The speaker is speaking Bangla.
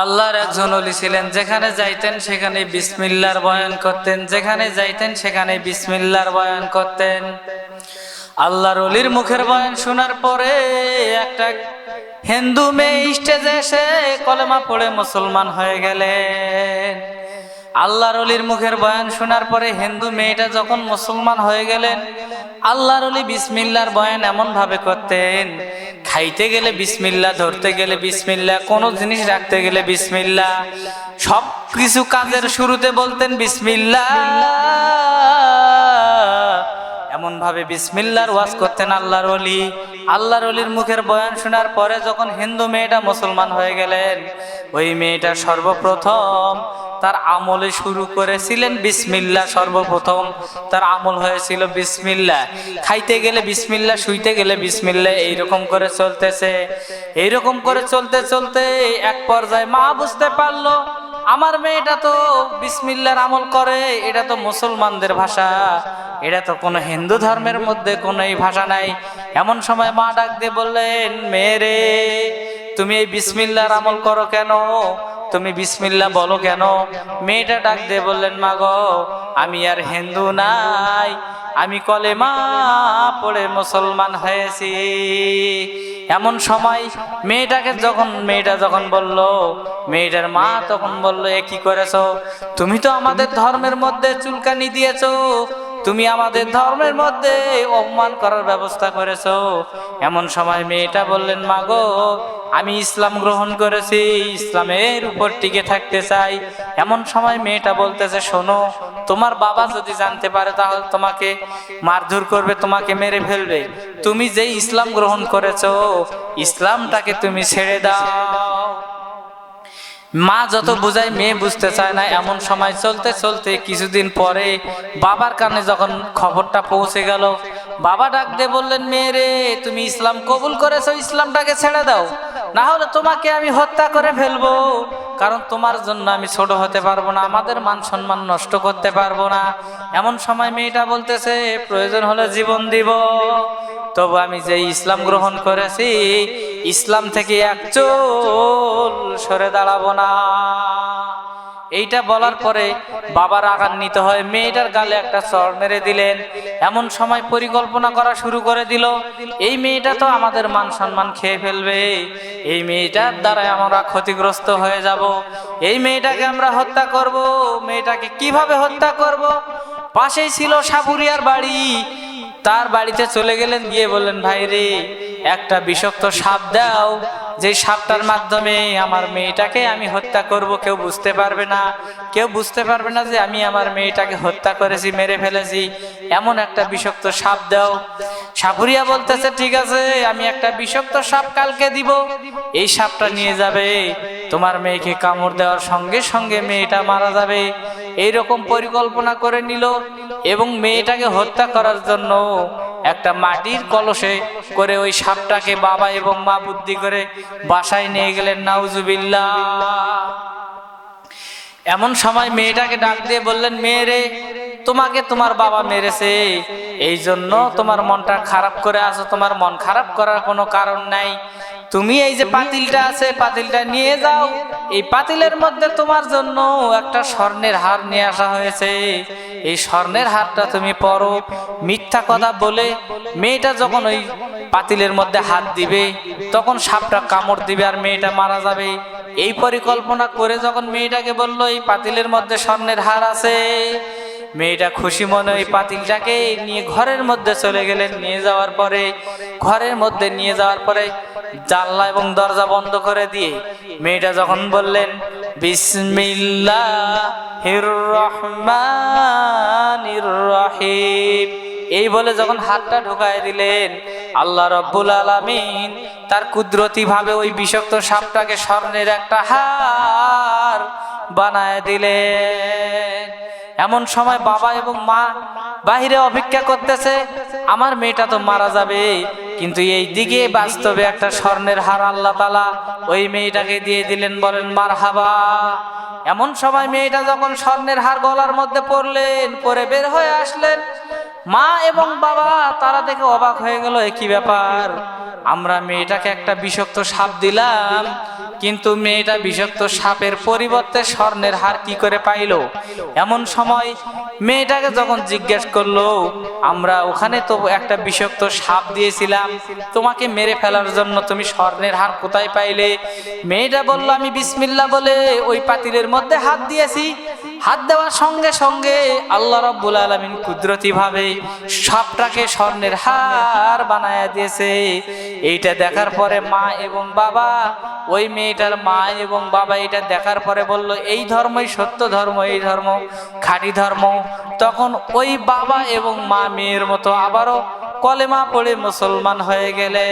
আল্লাহর একজন অলি ছিলেন। যেখানে যাইতেন সেখানে বিসমিল্লার বয়ান করতেন। যেখানে যাইতেন সেখানে বিসমিল্লার বয়ান করতেন। আল্লাহর অলির মুখের বয়ান শোনার পরে একটা হিন্দু মেয়ে স্টেজে এসে কলেমা পড়ে মুসলমান হয়ে গেলেন। আল্লাহর অলির মুখের বয়ান শোনার পরে হিন্দু মেয়েটা যখন মুসলমান হয়ে গেলেন, আল্লাহর অলি বিসমিল্লার বয়ান এমন ভাবে করতেন খাইতে গেলে বিসমিল্লা, ধরতে গেলে বিসমিল্লা, কোনো জিনিস রাখতে গেলে বিসমিল্লা। সব কিছু কাজের শুরুতে বলতেন বিসমিল্লা। এমন ভাবে বিসমিল্লার ওয়াজ করতেন আল্লাহর অলি আল্লাহর অলির মুখের বয়ান শোনার পরে যখন হিন্দু মেয়েটা মুসলমান হয়ে গেলেন, ওই মেয়েটা সর্বপ্রথম তার আমলে শুরু করেছিলেন বিসমিল্লা সর্বপ্রথম। তার আমল হয়েছিল বিসমিল্লা। খাইতে গেলে বিসমিল্লা, শুইতে গেলে বিসমিল্লা, এইরকম করে চলতেছে। এইরকম করে চলতে চলতে এক পর্যায়ে মা বুঝতে পারল, আমার মেয়েটা তো বিসমিল্লার আমল করে, এটা তো মুসলমানদের ভাষা। এটা তো কোনো হিন্দু ধর্মের মধ্যে কোনো এই ভাষা নাই। এমন সময় মা ডাক দিয়ে বললেন মেয়েরে তুমি এই বিসমিল্লার আমল করো কেন? তুমি বিসমিল্লা বলো কেন? মেয়েটা ডাক দিয়ে বললেন মা গো আমি আর হিন্দু নাই। আমি কলেমা পড়ে মুসলমান হয়েছি। এমন সময় মেয়েটাকে যখন, মেয়েটা যখন বলল, মেয়েটার মা তখন বলল, এ কি করেছ? তুমি তো আমাদের ধর্মের মধ্যে চুলকানি দিয়েছ। তুমি আমাদের ধর্মের মধ্যে অপমান করার ব্যবস্থা করেছ। এমন সময় মেয়েটা বললেন মা গো আমি ইসলাম গ্রহণ করেছি, ইসলামের উপর টিকে থাকতে চাই। এমন সময় মেয়েটা বলতেছে, শোনো, তোমার বাবা যদি জানতে পারে, তাহলে তোমাকে মারধর করবে, তোমাকে মেরে ফেলবে। তুমি যে ইসলাম গ্রহণ করেছ, ইসলামটাকে তুমি ছেড়ে দাও। মা যত বুঝায়, মেয়ে বুঝতে চায় না। এমন সময় চলতে চলতে কিছুদিন পরে বাবার কানে যখন খবরটা পৌঁছে গেল, বাবা ডাক দিয়ে বললেন, মেয়ে রে, তুমি ইসলাম কবুল করেছ, ইসলামটাকে ছেড়ে দাও। না হলে তোমাকে আমি হত্যা করে ফেলব। কারণ তোমার জন্য আমি ছোট হতে পারব না, আমাদের মান সম্মান নষ্ট করতে পারব না। এমন সময় মেয়েটা বলতেছে, প্রয়োজন হলে জীবন দিব। তবু আমি যে ইসলাম গ্রহণ করেছি ইসলাম থেকে এক চুল সরে দাঁড়াবো না। এইটা বলার পরে বাবার আগান্বিত হয় মেয়েটার গালে একটা চর মেরে দিলেন। এমন সময় পরিকল্পনা করা শুরু করে দিল, এই মেয়েটা তো আমাদের মান সম্মান খেয়ে ফেলবে। এই মেয়েটার দ্বারাই আমরা ক্ষতিগ্রস্ত হয়ে যাব। এই মেয়েটাকে আমরা হত্যা করব। মেয়েটাকে কীভাবে হত্যা করব? পাশেই ছিল সাপুরিয়ার বাড়ি। তার বাড়িতে চলে গেলেন, গিয়ে বললেন, ভাই রে একটা বিষাক্ত সাপ দাও, যে সাপটার মাধ্যমে আমার মেয়েটাকে আমি হত্যা করব। কেউ বুঝতে পারবে না, কেউ বুঝতে পারবে না যে আমি আমার মেয়েটাকে হত্যা করেছি, মেরে ফেলেছি। এমন একটা বিষাক্ত সাপ দাও। সাপুরিয়া বলতেছে, ঠিক আছে, আমি একটা বিষাক্ত সাপ কালকে দিব। এই সাপটা নিয়ে যাবে। তোমার মেয়েকে কামড় দেওয়ার সঙ্গে সঙ্গে মেয়েটা মারা যাবে। এইরকম পরিকল্পনা করে নিল এবং মেয়েটাকে হত্যা করার জন্য একটা মাটির কলসে করে ওই সাপটাকে বাবা এবং মা বুদ্ধি করে বাসায় নিয়ে গেলেন, নাউজুবিল্লাহ। এমন সময় মেয়েটাকে ডাক দিয়ে বললেন মেয়েরে তোমাকে তোমার বাবা মেরেছে। এই জন্য তোমার মনটা খারাপ করে আসো তোমার মন খারাপ করার কোনো কারণ নাই। তুমি এই যে পাতিলটা আছে, পাতিলটা নিয়ে যাও। এই পাতিলের মধ্যে তোমার জন্য একটা স্বর্ণের হার নিয়ে আসা হয়েছে। এই স্বর্ণের হারটা তুমি পরো মিথ্যা কথা বলে মেয়েটা যখন ওই পাতিলের মধ্যে হাত দিবে, তখন সাপটা কামড় দিবে আর মেয়েটা মারা যাবে। এই পরিকল্পনা করে যখন মেয়েটাকে বলল, এই পাতিলের মধ্যে স্বর্ণের হার আছে। মেয়েটা খুশি মনে ওই পাতিলটাকে নিয়ে ঘরের মধ্যে চলে গেলেন। নিয়ে যাওয়ার পরে, ঘরের মধ্যে নিয়ে যাওয়ার পরে জানলা এবং দরজা বন্ধ করে দিয়ে মেয়েটা যখন বললেন রহিম। এই বলে যখন হাতটা ঢুকায় দিলেন, আল্লাহ রব্বুল আলামিন তার কুদরতি ভাবে ওই বিষাক্ত সাপটাকে স্বর্ণের একটা হার বানায় দিলেন। এমন সময় বাবা এবং মা বাহিরে অপেক্ষা করতেছে, আমার মেয়েটা তো মারা যাবে। কিন্তু এই দিকে বাস্তবে একটা স্বর্ণের হার আল্লাহ তালা ওই মেয়েটাকে দিয়ে দিলেন, বলেন মার হাবা এমন সময় মেয়েটা যখন স্বর্ণের হার গলার মধ্যে পড়লেন, পরে বের হয়ে আসলেন, মা এবং বাবা, তারা দেখে অবাক হয়ে গেল কি ব্যাপার? আমরা মেয়েটাকে একটা বিষাক্ত সাপ দিলাম কিন্তু মেয়েটা বিষাক্ত সাপের পরিবর্তে স্বর্ণের হার কি করে পাইল? এমন সময় মেয়েটাকে যখন জিজ্ঞেস করল, আমরা ওখানে তো একটা বিষাক্ত সাপ দিয়েছিলাম, তোমাকে মেরে ফেলার জন্য তুমি স্বর্ণের হার কোথায় পাইলে? মেয়েটা বলল, আমি বিসমিল্লা বলে ওই পাতিলের মধ্যে হাত দিয়েছি হাত দেওয়ার সঙ্গে সঙ্গে আল্লাহ রব্বুল আলমিন কুদরতি ভাবে সাপটাকে স্বর্ণের হার বানায়া দিয়েছে। এইটা দেখার পরে মা এবং বাবা, ওই মেয়েটার মা এবং বাবা এটা দেখার পরে বলল, এই ধর্মই সত্য ধর্ম, এই ধর্ম খাঁটি ধর্ম। তখন ওই বাবা এবং মা মেয়ের মতো আবারও কলেমা পড়ে মুসলমান হয়ে গেলে